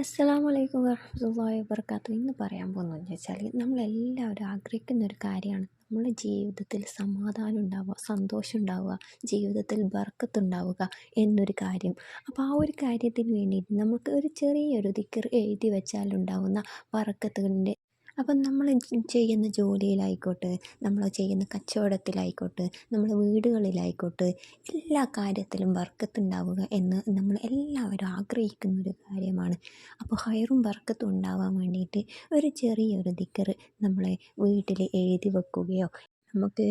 അസ്സലാമു അലൈക്കും വറഹ്മത്തുള്ളാഹി വബർക്കാത്തു ഇന്ന് പറയാൻ പോകുന്നതെന്ന് വെച്ചാൽ നമ്മളെല്ലാവരും ആഗ്രഹിക്കുന്ന ഒരു കാര്യമാണ്. നമ്മുടെ ജീവിതത്തിൽ സമാധാനം ഉണ്ടാവുക സന്തോഷം ഉണ്ടാവുക ജീവിതത്തിൽ ബർക്കത്തുണ്ടാവുക എന്നൊരു കാര്യം. അപ്പോൾ ആ ഒരു കാര്യത്തിന് വേണ്ടിയിട്ട് നമുക്ക് ഒരു ചെറിയൊരു ദിക്കർ എഴുതി വെച്ചാലുണ്ടാവുന്ന ബർക്കത്തുകളുടെ അപ്പം നമ്മൾ ചെയ്യുന്ന ജോലിയിലായിക്കോട്ടെ നമ്മൾ ചെയ്യുന്ന കച്ചവടത്തിലായിക്കോട്ടെ നമ്മൾ വീടുകളിലായിക്കോട്ടെ എല്ലാ കാര്യത്തിലും ബർക്കത്തുണ്ടാവുക എന്ന് നമ്മൾ എല്ലാവരും ആഗ്രഹിക്കുന്ന ഒരു കാര്യമാണ്. അപ്പോൾ ഹൈറും ബർക്കത്തും ഉണ്ടാവാൻ വേണ്ടിയിട്ട് ഒരു ചെറിയൊരു ദിക്കർ നമ്മളെ വീട്ടിൽ എഴുതി വെക്കുകയോ നമുക്ക്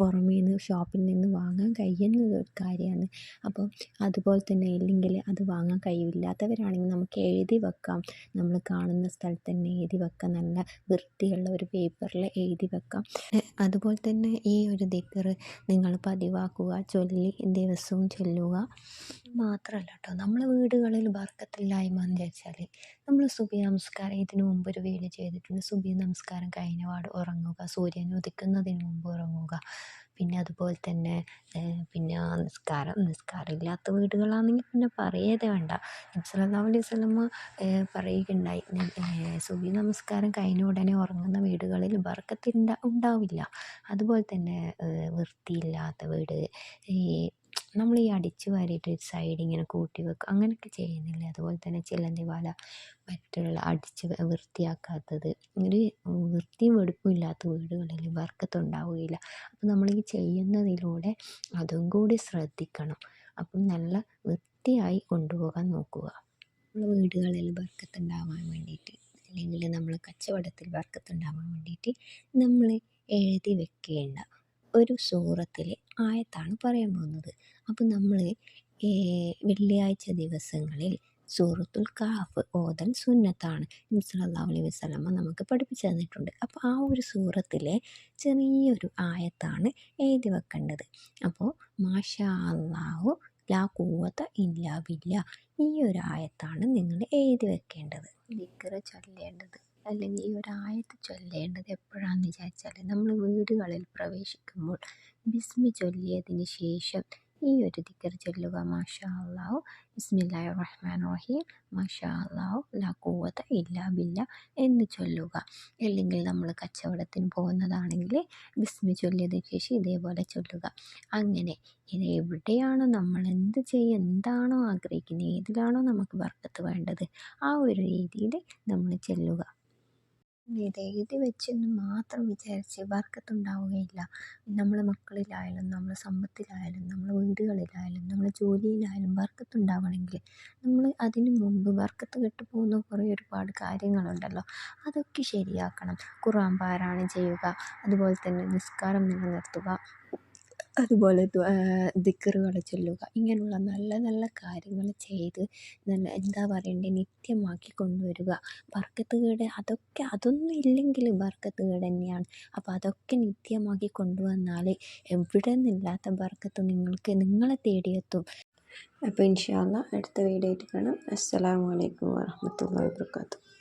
പുറമേ നിന്ന് ഷോപ്പിൽ നിന്ന് വാങ്ങാൻ കഴിയുന്ന ഒരു കാര്യമാണ്. അപ്പോൾ അതുപോലെ തന്നെ ഇല്ലെങ്കിൽ അത് വാങ്ങാൻ കഴിവില്ലാത്തവരാണെങ്കിൽ നമുക്ക് എഴുതി വെക്കാം. നമ്മൾ കാണുന്ന സ്ഥലത്ത് തന്നെ എഴുതി വെക്കാം. നല്ല വൃത്തിയുള്ള ഒരു പേപ്പറിൽ എഴുതി വെക്കാം. അതുപോലെ തന്നെ ഈ ഒരു ദിക്കർ നിങ്ങൾ പതിവാക്കുക ചൊല്ലി ദിവസവും ചൊല്ലുക മാത്രമല്ല കേട്ടോ. നമ്മളെ വീടുകളിൽ ബർക്കത്തില്ലായ്മ എന്ന് വെച്ചാൽ നമ്മൾ സുബി നമസ്കാരം ഇതിനു മുമ്പ് ഒരു വീഡിയോ ചെയ്തിട്ടുണ്ട്. സുബി നമസ്കാരം കഴിഞ്ഞ പാട് ഉറങ്ങുക സൂര്യൻ ഉദിക്കുന്നതിന് മുമ്പ് ഉറങ്ങുക. പിന്നെ അതുപോലെ തന്നെ പിന്നെ നിസ്കാരം നിസ്കാരം ഇല്ലാത്ത വീടുകളാണെങ്കിൽ പിന്നെ പറയേതേ വേണ്ട. നബി സല്ലല്ലാഹു അലൈഹി വസല്ലമ പറയുകയുണ്ടായി സുബി നമസ്കാരം കഴിഞ്ഞ ഉടനെ ഉറങ്ങുന്ന വീടുകളിൽ ബർക്കത്ത് ഉണ്ടാവില്ല. അതുപോലെ തന്നെ വൃത്തിയില്ലാത്ത വീട് ഈ നമ്മൾ ഈ അടിച്ചു വാരിയിട്ട് ഒരു സൈഡ് ഇങ്ങനെ കൂട്ടി വെക്കും. അങ്ങനെയൊക്കെ ചെയ്യുന്നില്ലേ? അതുപോലെ തന്നെ ചിലന്തി വാല മറ്റുള്ള അടിച്ച് വൃത്തിയാക്കാത്തത്. ഒരു വൃത്തിയും വെടുപ്പും ഇല്ലാത്ത വീടുകളിൽ ബർക്കത്തുണ്ടാവുകയില്ല അപ്പം നമ്മൾ ഈ ചെയ്യുന്നതിലൂടെ അതും കൂടി ശ്രദ്ധിക്കണം. അപ്പം നല്ല വൃത്തിയായി കൊണ്ടുപോകാൻ നോക്കുക. നമ്മൾ വീടുകളിൽ ബർക്കത്തുണ്ടാവാൻ വേണ്ടിയിട്ട് അല്ലെങ്കിൽ നമ്മൾ കച്ചവടത്തിൽ വർക്കത്തുണ്ടാവാൻ വേണ്ടിയിട്ട് നമ്മൾ എഴുതി വെക്കേണ്ട ഒരു സൂറത്തിലെ ആയത്താണ് പറയാൻ പോകുന്നത്. അപ്പോൾ നമ്മൾ വെള്ളിയാഴ്ച ദിവസങ്ങളിൽ സൂറത്തുൽ കാഫ് ഓതൽ സുന്നത്താണ്. നബി സല്ലല്ലാഹു അലൈഹി വസ്ലമ നമുക്ക് പഠിപ്പിച്ചു തന്നിട്ടുണ്ട്. അപ്പോൾ ആ ഒരു സൂറത്തിലെ ചെറിയൊരു ആയത്താണ് എഴുതി വെക്കേണ്ടത്. അപ്പോൾ മാഷാ ലാ കൂവത്ത ഇല്ലാ ബില്ല ഈ ഒരു ആയത്താണ് നിങ്ങൾ എഴുതി വെക്കേണ്ടത്. ദിക്ർ ചൊല്ലേണ്ടത്. അല്ലെങ്കിൽ ഈ ഒരു ആയത്ത് ചൊല്ലേണ്ടത് എപ്പോഴാണെന്ന് വിചാരിച്ചാൽ നമ്മൾ വീടുകളിൽ പ്രവേശിക്കുമ്പോൾ ബിസ്മി ചൊല്ലിയതിന് ശേഷം ഈ ഒരു ദിക്കർ ചൊല്ലുക മാഷാ അള്ളാഹു ബിസ്മില്ലാഹി റഹ്മാൻ റഹീം മാഷാ അള്ളാഹു ലാ ഇല്ലാ ബില്ല എന്ന് ചൊല്ലുക. അല്ലെങ്കിൽ നമ്മൾ കച്ചവടത്തിന് പോകുന്നതാണെങ്കിൽ ബിസ്മി ചൊല്ലിയതിന് ശേഷം ഇതേപോലെ ചൊല്ലുക. അങ്ങനെ ഇത് എവിടെയാണോ നമ്മൾ എന്ത് ചെയ്യുക എന്താണോ ആഗ്രഹിക്കുന്നത് ഏതിലാണോ നമുക്ക് വർക്കത്ത് വേണ്ടത് ആ ഒരു രീതിയിൽ നമ്മൾ ചെല്ലുക. ഇത് എഴുതി വെച്ചെന്ന് മാത്രം വിചാരിച്ച് ബർക്കത്തുണ്ടാവുകയില്ല നമ്മൾ മക്കളിലായാലും നമ്മളെ സമ്പത്തിലായാലും നമ്മളെ വീടുകളിലായാലും നമ്മൾ ജോലിയിലായാലും ബർക്കത്തുണ്ടാവണമെങ്കിൽ നമ്മൾ അതിന് മുമ്പ് ബർക്കത്ത് കെട്ടുപോകുന്ന കുറേ ഒരുപാട് കാര്യങ്ങളുണ്ടല്ലോ. അതൊക്കെ ശരിയാക്കണം. ഖുർആൻ പാരായണം ചെയ്യുക. അതുപോലെ തന്നെ നിസ്കാരം നിലനിർത്തുക. അതുപോലെ ദിക്റുകൾ ചൊല്ലുക. ഇങ്ങനെയുള്ള നല്ല നല്ല കാര്യങ്ങൾ ചെയ്ത് നല്ല എന്താ പറയണ്ടേ നിത്യമാക്കി കൊണ്ടുവരിക. ബർക്കത്ത് കേട് അതൊക്കെ അതൊന്നും ഇല്ലെങ്കിൽ കേട് തന്നെയാണ്. അപ്പോൾ അതൊക്കെ നിത്യമാക്കി കൊണ്ടുവന്നാൽ എവിടെ നിന്നില്ലാത്ത ബർക്കത്ത് നിങ്ങൾക്ക് നിങ്ങളെ തേടിയെത്തും. അപ്പോൾ ഇൻഷാ അല്ലാ അടുത്ത വീഡിയോ ആയിട്ട് കാണാം. അസ്സലാമു അലൈക്കും വാഹമത്തല്ലാ വബറകാതുഹു.